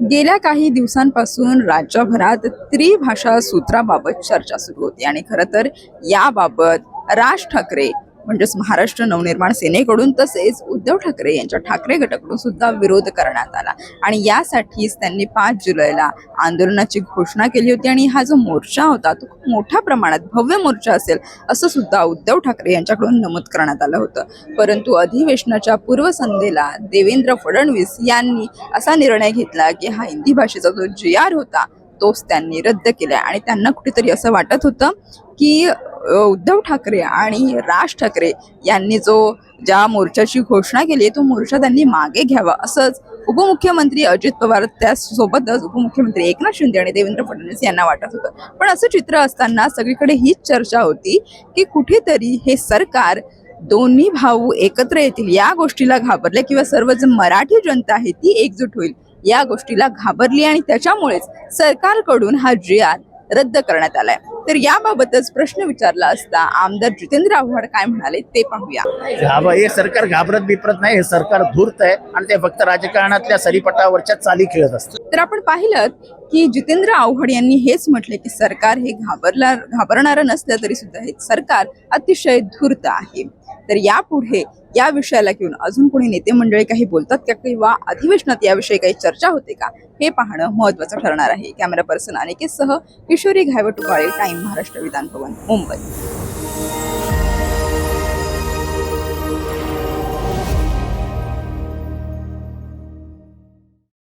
गेल्या काही दिवसांपासून राज्यभरात त्रिभाषा सूत्राबाबत चर्चा सुरू होती. आणि खरं तर याबाबत राज ठाकरे म्हणजेच महाराष्ट्र नवनिर्माण सेनेकडून तसेच उद्धव ठाकरे यांच्या ठाकरे गटाकडून सुद्धा विरोध करण्यात आला. आणि यासाठीच त्यांनी पाच जुलैला आंदोलनाची घोषणा केली होती. आणि हा जो मोर्चा होता तो खूप मोठ्या प्रमाणात भव्य मोर्चा असेल असं सुद्धा उद्धव ठाकरे यांच्याकडून नमूद करण्यात आलं होतं. परंतु अधिवेशनाच्या पूर्वसंध्येला देवेंद्र फडणवीस यांनी असा निर्णय घेतला की हा हिंदी भाषेचा जो जी आर होता तोच त्यांनी रद्द केला आणि त्यांना कुठेतरी असं वाटत होतं की उद्धव ठाकरे आणि राज ठाकरे यांनी जो ज्या मोर्चाची घोषणा केली आहे तो मोर्चा त्यांनी मागे घ्यावा. असंच उपमुख्यमंत्री अजित पवार त्यासोबतच उपमुख्यमंत्री एकनाथ शिंदे आणि देवेंद्र फडणवीस यांना वाटत होतं. पण असं चित्र असताना सगळीकडे हीच चर्चा होती की कुठेतरी हे सरकार दोन्ही भाऊ एकत्र येतील या गोष्टीला घाबरले किंवा सर्व जे मराठी जनता आहे ती एकजूट होईल या गोष्टीला घाबरली आणि त्याच्यामुळेच सरकारकडून हा जी आर रद्द करण्यात आलाय. तर याबाबतच प्रश्न विचारला असता आमदार जितेंद्र आव्हाड काय म्हणाले ते पाहूया. घाब हे सरकार घाबरत बिपरत नाही हे सरकार धूर्त आहे आणि ते फक्त राजकारणातल्या सरीपटावरच्या चाली खेळत असतं. तर आपण पाहिलं की जितेंद्र आव्हाड यांनी हेच म्हटले की सरकार हे घाबरला घाबरणारं नसलं तरी सुद्धा हे सरकार अतिशय धूर्त आहे. तर यापुढे या विषयाला घेऊन अजून कोणी नेते मंडळी काही बोलतात का किंवा अधिवेशनात याविषयी काही चर्चा होते का? हे पाहणं महत्वाचं ठरणार आहे. कॅमेरा पर्सन अनिकेत सह किशोरी घायवटुबाळे टाइम महाराष्ट्र विधान भवन मुंबई.